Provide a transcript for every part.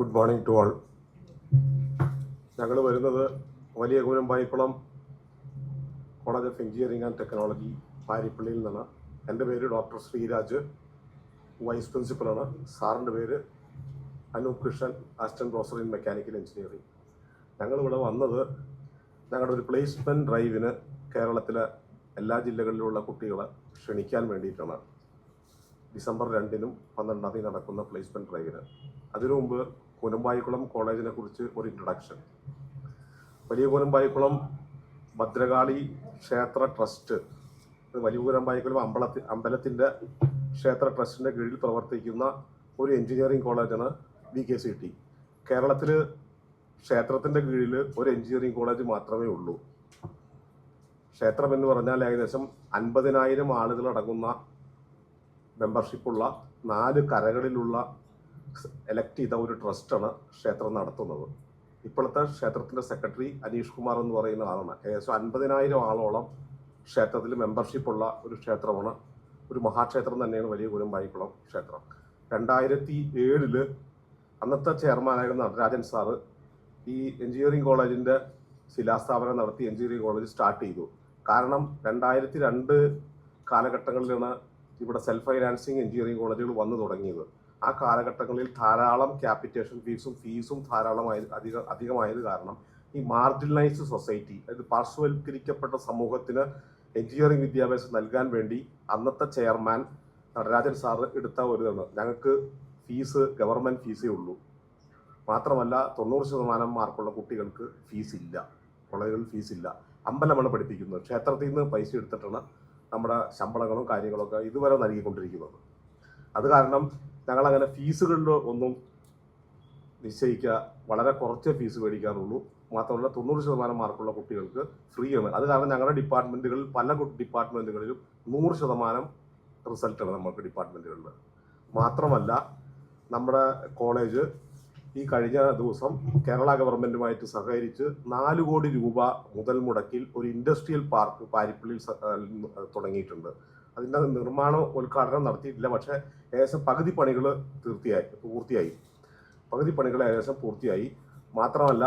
Good morning to all. ഞങ്ങൾ വരുന്നത് വലിയ കൂരം പായിക്കുളം college of engineering and technology പാരിപ്പള്ളിയിൽ നിന്നാണ്. എന്റെ പേര് ഡോക്ടർ ശ്രീരാജ് വൈസ് പ്രിൻസിപ്പലാണ് സാറിന്റെ പേര് Anoop Krishnan assistant professor in mechanical engineering ഞങ്ങളിവിടെ വന്നത് ഞങ്ങളുടെ ഒരു പ്ലേസ്മെന്റ് ഡ്രൈവിന് കേരളത്തിലെ എല്ലാ ജില്ലകളിലുള്ള കുട്ടികളെ ക്ഷണിക്കാൻ വേണ്ടിയിട്ടാണ്. ഡിസംബർ രണ്ടിനും പന്ത്രണ്ടാം തീയതി നടക്കുന്ന പ്ലേസ്മെന്റ് ഡ്രൈവിന്. അതിനു മുമ്പ് കുനമ്പായിക്കുളം കോളേജിനെ കുറിച്ച് ഒരു ഇൻട്രൊഡക്ഷൻ വലിയ കൂനമ്പായിക്കുളം ഭദ്രകാളി ക്ഷേത്ര ട്രസ്റ്റ് വലിയ കൂനമ്പായിക്കുളം അമ്പലത്തി അമ്പലത്തിന്റെ ക്ഷേത്ര ട്രസ്റ്റിന്റെ കീഴിൽ പ്രവർത്തിക്കുന്ന ഒരു എഞ്ചിനീയറിംഗ് കോളേജാണ് വി കെ സി ടി കേരളത്തിൽ ക്ഷേത്രത്തിന്റെ കീഴിൽ ഒരു എഞ്ചിനീയറിംഗ് കോളേജ് മാത്രമേ ഉള്ളൂ. ക്ഷേത്രം എന്ന് പറഞ്ഞാൽ ഏകദേശം അൻപതിനായിരം ആളുകളടങ്ങുന്ന മെമ്പർഷിപ്പുള്ള നാല് കരകളിലുള്ള എലക്ട് ചെയ്ത ഒരു ട്രസ്റ്റാണ് ക്ഷേത്രം നടത്തുന്നത്. ഇപ്പോഴത്തെ ക്ഷേത്രത്തിന്റെ സെക്രട്ടറി അനീഷ് കുമാർ എന്ന് പറയുന്ന ആളാണ്. ഏകദേശം അൻപതിനായിരം ആളോളം ക്ഷേത്രത്തിൽ മെമ്പർഷിപ്പ് ഉള്ള ഒരു ക്ഷേത്രമാണ്. ഒരു മഹാക്ഷേത്രം തന്നെയാണ് വലിയ കുരുമ്പായിക്കുളം ക്ഷേത്രം. രണ്ടായിരത്തി ഏഴിൽ അന്നത്തെ ചെയർമാനായിരുന്ന നടരാജൻ സാറ് ഈ എഞ്ചിനീയറിംഗ് കോളേജിന്റെ ശിലാസ്ഥാപനം നടത്തി എഞ്ചിനീയറിംഗ് കോളേജ് സ്റ്റാർട്ട് ചെയ്തു. കാരണം രണ്ടായിരത്തി രണ്ട് കാലഘട്ടങ്ങളിലാണ് ഇവിടെ സെൽഫ് ഫൈനാൻസിങ് എഞ്ചിനീയറിംഗ് കോളേജുകൾ വന്നു തുടങ്ങിയത്. ആ കാലഘട്ടങ്ങളിൽ ധാരാളം ക്യാപിറ്റേഷൻ ഫീസും ഫീസും ധാരാളമായി അധിക അധികമായത് കാരണം ഈ മാർജിനലൈസ്ഡ് സൊസൈറ്റി അതായത് പാർശ്വവൽക്കരിക്കപ്പെട്ട സമൂഹത്തിന് എഞ്ചിനീയറിംഗ് വിദ്യാഭ്യാസം നൽകാൻ വേണ്ടി അന്നത്തെ ചെയർമാൻ നടരാജൻ സാർ എടുത്ത ഒരു ഇതാണ്. ഞങ്ങൾക്ക് ഫീസ് ഗവൺമെന്റ് ഫീസേ ഉള്ളൂ. മാത്രമല്ല തൊണ്ണൂറ് ശതമാനം മാർക്കുള്ള കുട്ടികൾക്ക് ഫീസ് ഇല്ല. കോളേജുകളിൽ ഫീസ് ഇല്ല. അമ്പലമാണ് പഠിപ്പിക്കുന്നത്. ക്ഷേത്രത്തിൽ നിന്ന് പൈസ എടുത്തിട്ടാണ് നമ്മുടെ ശമ്പളങ്ങളും കാര്യങ്ങളൊക്കെ ഇതുവരെ നൽകിക്കൊണ്ടിരിക്കുന്നത്. അത് കാരണം ഞങ്ങളങ്ങനെ ഫീസുകളിൽ ഒന്നും നിശ്ചയിക്കുക വളരെ കുറച്ച് ഫീസ് മേടിക്കാറുള്ളൂ. മാത്രമല്ല തൊണ്ണൂറ് ശതമാനം മാർക്കുള്ള കുട്ടികൾക്ക് ഫ്രീ ആണ് അത് കാരണം ഞങ്ങളുടെ ഡിപ്പാർട്ട്മെന്റുകളിൽ പല ഡിപ്പാർട്ട്മെന്റുകളിലും നൂറ് ശതമാനം റിസൾട്ടാണ് നമുക്ക് ഡിപ്പാർട്ട്മെന്റുകളിൽ മാത്രമല്ല നമ്മുടെ കോളേജ് ഈ കഴിഞ്ഞ ദിവസം കേരള ഗവൺമെന്റുമായിട്ട് സഹകരിച്ച് നാല് കോടി രൂപ മുതൽ മുടക്കിൽ ഒരു ഇൻഡസ്ട്രിയൽ പാർക്ക് പാരിപ്പള്ളിയിൽ തുടങ്ങിയിട്ടുണ്ട്. അതിന്റെ നിർമ്മാണ ഉദ്ഘാടനം നടത്തിയിട്ടില്ല. പക്ഷേ ഏകദേശം പകുതി പണികൾ തീർത്തിയായി പൂർത്തിയായി. പകുതി പണികൾ ഏകദേശം പൂർത്തിയായി. മാത്രമല്ല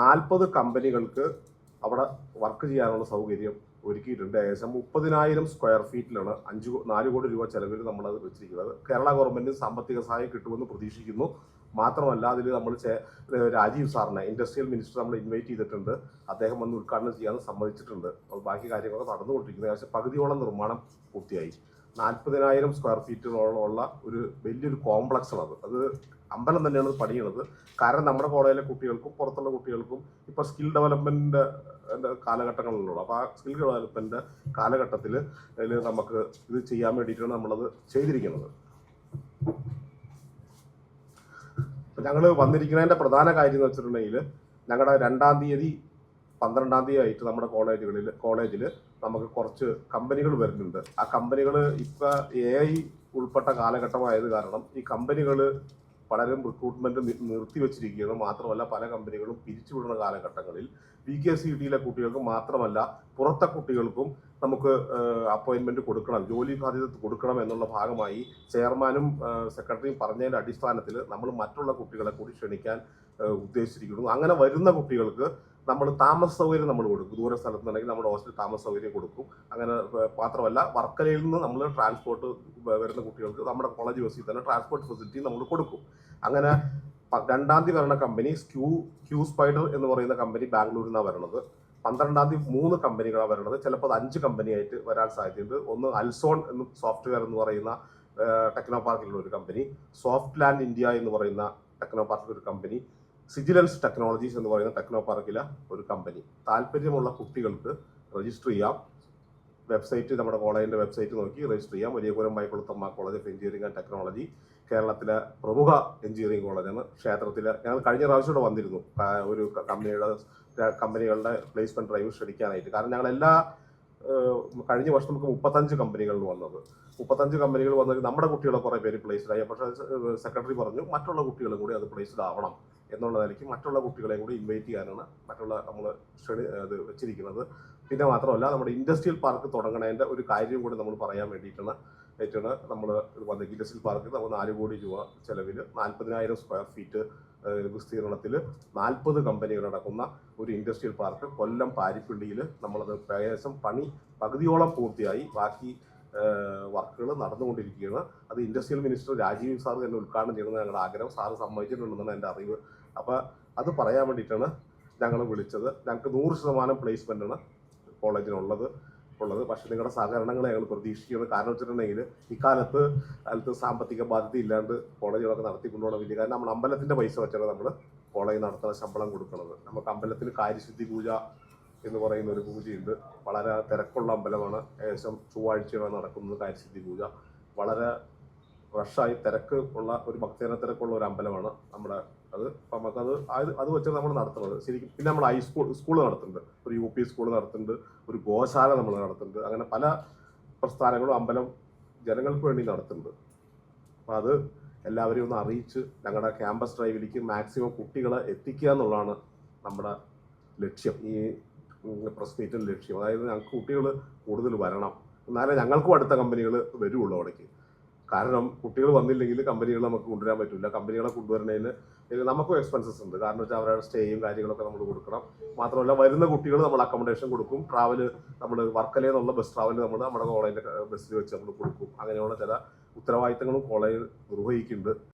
നാൽപ്പത് കമ്പനികൾക്ക് അവിടെ വർക്ക് ചെയ്യാനുള്ള സൗകര്യം ഒരുക്കിയിട്ടുണ്ട്. ഏകദേശം മുപ്പതിനായിരം സ്ക്വയർ ഫീറ്റിലാണ് അഞ്ച് നാല് കോടി രൂപ ചെലവിൽ നമ്മളത് വെച്ചിരിക്കുന്നത്. കേരള ഗവൺമെന്റ് സാമ്പത്തിക സഹായം കിട്ടുമെന്ന് പ്രതീക്ഷിക്കുന്നു. മാത്രമല്ല അതിൽ നമ്മൾ രാജീവ് സാറിനെ ഇൻഡസ്ട്രിയൽ മിനിസ്റ്റർ നമ്മൾ ഇൻവൈറ്റ് ചെയ്തിട്ടുണ്ട്. അദ്ദേഹം വന്ന് ഉദ്ഘാടനം ചെയ്യാൻ സമ്മതിച്ചിട്ടുണ്ട്. അപ്പോൾ ബാക്കി കാര്യങ്ങളൊക്കെ നടന്നുകൊണ്ടിരിക്കുന്നത് ഏകദേശം പകുതിയോളം നിർമ്മാണം പൂർത്തിയായി. നാൽപ്പതിനായിരം സ്ക്വയർ ഫീറ്റിനോളമുള്ള ഒരു വലിയൊരു കോംപ്ലക്സ് അത്. അത് അമ്പലം തന്നെയാണ് പണിയുന്നത് കാരണം നമ്മുടെ കോളേജിലെ കുട്ടികൾക്കും പുറത്തുള്ള കുട്ടികൾക്കും ഇപ്പൊ സ്കിൽ ഡെവലപ്മെന്റിന്റെ കാലഘട്ടങ്ങളിലുള്ളൂ അപ്പോൾ ആ സ്കിൽ ഡെവലപ്മെന്റ് കാലഘട്ടത്തിൽ നമുക്ക് ഇത് ചെയ്യാൻ വേണ്ടിയിട്ടാണ് നമ്മളത് ചെയ്തിരിക്കുന്നത്. ഞങ്ങൾ വന്നിരിക്കുന്നതിന്റെ പ്രധാന കാര്യം എന്ന് വെച്ചിട്ടുണ്ടെങ്കിൽ ഞങ്ങളുടെ രണ്ടാം തീയതി പന്ത്രണ്ടാം തീയതി ആയിട്ട് നമ്മുടെ കോളേജുകളിൽ കോളേജിൽ നമുക്ക് കുറച്ച് കമ്പനികൾ വരുന്നുണ്ട്. ആ കമ്പനികൾ ഇപ്പോൾ എ ഐ ഉൾപ്പെട്ട കാലഘട്ടമായത് കാരണം ഈ കമ്പനികൾ പലരും റിക്രൂട്ട്മെന്റ് നിർത്തിവെച്ചിരിക്കുകയാണ് മാത്രമല്ല പല കമ്പനികളും പിരിച്ചുവിടുന്ന കാലഘട്ടങ്ങളിൽ. പി കെ സി ഡിയിലെ കുട്ടികൾക്ക് മാത്രമല്ല പുറത്തെ കുട്ടികൾക്കും നമുക്ക് അപ്പോയിന്റ്മെന്റ് കൊടുക്കണം ജോലി സാധ്യത കൊടുക്കണം എന്നുള്ള ഭാഗമായി ചെയർമാനും സെക്രട്ടറിയും പറഞ്ഞതിന്റെ അടിസ്ഥാനത്തിൽ നമ്മൾ മറ്റുള്ള കുട്ടികളെ കൂടി ക്ഷണിക്കാൻ ഉദ്ദേശിച്ചിരിക്കുന്നു. അങ്ങനെ വരുന്ന കുട്ടികൾക്ക് നമ്മൾ താമസ സൗകര്യം നമ്മൾ കൊടുക്കും. ദൂര സ്ഥലത്തുനിന്നുണ്ടെങ്കിൽ നമ്മുടെ ഹോസ്റ്റലിൽ താമസ സൗകര്യം കൊടുക്കും. അങ്ങനെ മാത്രമല്ല വർക്കലയിൽ നിന്ന് നമ്മൾ ട്രാൻസ്പോർട്ട് വരുന്ന കുട്ടികൾക്ക് നമ്മുടെ കോളേജ് ബസ്സിൽ തന്നെ ട്രാൻസ്പോർട്ട് ഫെസിലിറ്റി നമ്മൾ കൊടുക്കും. അങ്ങനെ രണ്ടാം തീയതി വരുന്ന കമ്പനി ക്യൂ ക്യൂ സ്പൈഡർ എന്ന് പറയുന്ന കമ്പനി ബാംഗ്ലൂരിൽ നിന്നാണ് വരുന്നത് പന്ത്രണ്ടാം തീയതി മൂന്ന് കമ്പനികളാണ് വരുന്നത്. ചിലപ്പോൾ അത് അഞ്ച് കമ്പനിയായിട്ട് വരാൻ സാധ്യതയുണ്ട്. ഒന്ന് അൽസോൺ എന്ന് സോഫ്റ്റ്വെയർ എന്ന് പറയുന്ന ടെക്നോ പാർക്കിലുള്ള ഒരു കമ്പനി. സോഫ്റ്റ് ലാൻഡ് ഇന്ത്യ എന്ന് പറയുന്ന ടെക്നോ പാർക്കിൽ ഒരു കമ്പനി. സിജിലൻസ് ടെക്നോളജീസ് എന്ന് പറയുന്ന ടെക്നോ പാർക്കിലെ ഒരു കമ്പനി. താല്പര്യമുള്ള കുട്ടികൾക്ക് രജിസ്റ്റർ ചെയ്യാം. വെബ്സൈറ്റ് നമ്മുടെ കോളേജിന്റെ വെബ്സൈറ്റ് നോക്കി രജിസ്റ്റർ ചെയ്യാം. വലിയപുരം മൈക്കുളത്തമ്മ college of engineering and technology കേരളത്തിലെ പ്രമുഖ എഞ്ചിനീയറിംഗ് കോളേജാണ് ക്ഷേത്രത്തിൽ ഞങ്ങൾ കഴിഞ്ഞ പ്രാവശ്യം ഇവിടെ വന്നിരുന്നു. ഒരു കമ്പനിയുടെ കമ്പനികളുടെ പ്ലേസ്മെന്റ് ഡ്രൈവ് ക്ഷണിക്കാനായിട്ട് കാരണം ഞങ്ങൾ എല്ലാ കഴിഞ്ഞ വർഷം നമുക്ക് മുപ്പത്തഞ്ച് കമ്പനികളിൽ വന്നത്. മുപ്പത്തഞ്ച് കമ്പനികൾ വന്നത് നമ്മുടെ കുട്ടികളെ കുറേ പേര് പ്ലേസ്ഡ് ആയി. പക്ഷേ സെക്രട്ടറി പറഞ്ഞു മറ്റുള്ള കുട്ടികളും കൂടി അത് പ്ലേസ്ഡ് ആവണം എന്നുള്ള നിലയ്ക്ക് മറ്റുള്ള കുട്ടികളെയും കൂടി ഇൻവൈറ്റ് ചെയ്യാനാണ് മറ്റുള്ള നമ്മൾ ക്ഷണി അത് വെച്ചിരിക്കുന്നത്. പിന്നെ മാത്രമല്ല നമ്മുടെ ഇൻഡസ്ട്രിയൽ പാർക്ക് തുടങ്ങണതിന്റെ ഒരു കാര്യം കൂടി നമ്മൾ പറയാൻ വേണ്ടിയിട്ടാണ് ഏറ്റവും നമ്മൾ വന്നത്. ഇൻഡസ്ട്രിയൽ പാർക്ക് നമ്മൾ നാല് കോടി രൂപ ചെലവിൽ നാൽപ്പതിനായിരം സ്ക്വയർ ഫീറ്റ് വിസ്തീർണത്തിൽ നാൽപ്പത് കമ്പനികൾ അടക്കുന്ന ഒരു ഇൻഡസ്ട്രിയൽ പാർക്ക് കൊല്ലം പാരിപ്പള്ളിയിൽ നമ്മളത് ഏകദേശം പണി പകുതിയോളം പൂർത്തിയായി. ബാക്കി വർക്കുകൾ നടന്നുകൊണ്ടിരിക്കുകയാണ്. അത് ഇൻഡസ്ട്രിയൽ മിനിസ്റ്റർ രാജീവ് സാർ തന്നെ ഉദ്ഘാടനം ചെയ്യണമെന്ന് ഞങ്ങളുടെ ആഗ്രഹം. സാറ് സമ്മതിച്ചിട്ടുണ്ടെന്നാണ് എന്റെ അറിവ്. അപ്പോൾ അത് പറയാൻ വേണ്ടിയിട്ടാണ് ഞങ്ങൾ വിളിച്ചത്. ഞങ്ങൾക്ക് നൂറ് ശതമാനം പ്ലേസ്മെന്റ് ആണ്. കോളേജിനുള്ളത് ഉള്ളത്. പക്ഷേ നിങ്ങളുടെ സഹകരണങ്ങളെ ഞങ്ങൾ പ്രതീക്ഷിക്കുന്നത് കാരണം വെച്ചിട്ടുണ്ടെങ്കിൽ ഇക്കാലത്ത് കാലത്ത് സാമ്പത്തിക ബാധ്യത ഇല്ലാണ്ട് കോളേജുകളൊക്കെ നടത്തി കൊണ്ടുപോകണം വലിയ കാരണം നമ്മൾ അമ്പലത്തിന്റെ പൈസ വെച്ചാണ് നമ്മൾ കോളേജ് നടത്തുന്ന ശമ്പളം കൊടുക്കുന്നത്. നമുക്ക് അമ്പലത്തിന് കാര്യശുദ്ധി പൂജ എന്ന് പറയുന്ന ഒരു പൂജയുണ്ട്. വളരെ തിരക്കുള്ള അമ്പലമാണ്. ഏകദേശം ചൊവ്വാഴ്ചയാണ് നടക്കുന്നത് കാര്യശുദ്ധി പൂജ. വളരെ റഷായി തിരക്ക് ഉള്ള ഒരു ഭക്തജന തിരക്കുള്ള ഒരു അമ്പലമാണ് നമ്മുടെ അത് നമുക്കത് അത് അത് വെച്ചാണ് നമ്മൾ നടത്തുന്നത്. ശരിക്കും പിന്നെ നമ്മൾ ഹൈസ്കൂൾ സ്കൂൾ നടത്തുന്നുണ്ട്. ഒരു യു പി സ്കൂൾ നടത്തുന്നുണ്ട്. ഒരു ഗോശാല നമ്മൾ നടത്തുന്നുണ്ട്. അങ്ങനെ പല പ്രസ്ഥാനങ്ങളും അമ്പലം ജനങ്ങൾക്ക് വേണ്ടി നടത്തുന്നുണ്ട്. അപ്പം അത് എല്ലാവരെയും ഒന്ന് അറിയിച്ച് ഞങ്ങളുടെ ക്യാമ്പസ് ഡ്രൈവിലേക്ക് മാക്സിമം കുട്ടികളെ എത്തിക്കുക എന്നുള്ളതാണ് നമ്മുടെ ലക്ഷ്യം. ഈ പ്രസ് മീറ്റിന്റെ ലക്ഷ്യം. അതായത് ഞങ്ങൾക്ക് കുട്ടികൾ കൂടുതൽ വരണം. എന്നാലേ ഞങ്ങൾക്കും അടുത്ത കമ്പനികൾ വരുള്ളൂ അവിടേക്ക്. കാരണം കുട്ടികൾ വന്നില്ലെങ്കിൽ കമ്പനികൾ നമുക്ക് കൊണ്ടുവരാൻ പറ്റില്ല കമ്പനികളെ കൊണ്ടുവരുന്നതിന് നമുക്കും എക്സ്പെൻസസ് ഉണ്ട്. കാരണം വെച്ചാൽ അവരുടെ സ്റ്റേയും കാര്യങ്ങളൊക്കെ നമ്മൾ കൊടുക്കണം. മാത്രമല്ല വരുന്ന കുട്ടികൾ നമ്മൾ അക്കോമഡേഷൻ കൊടുക്കും. ട്രാവൽ നമ്മൾ വർക്കലയിൽ നിന്നുള്ള ബസ് ട്രാവൽ നമ്മൾ നമ്മുടെ കോളേജിന്റെ ബസ്സിൽ വെച്ച് നമ്മൾ കൊടുക്കും. അങ്ങനെയുള്ള ചില ഉത്തരവാദിത്തങ്ങളും കോളേജ് നിർവഹിക്കുന്നുണ്ട്.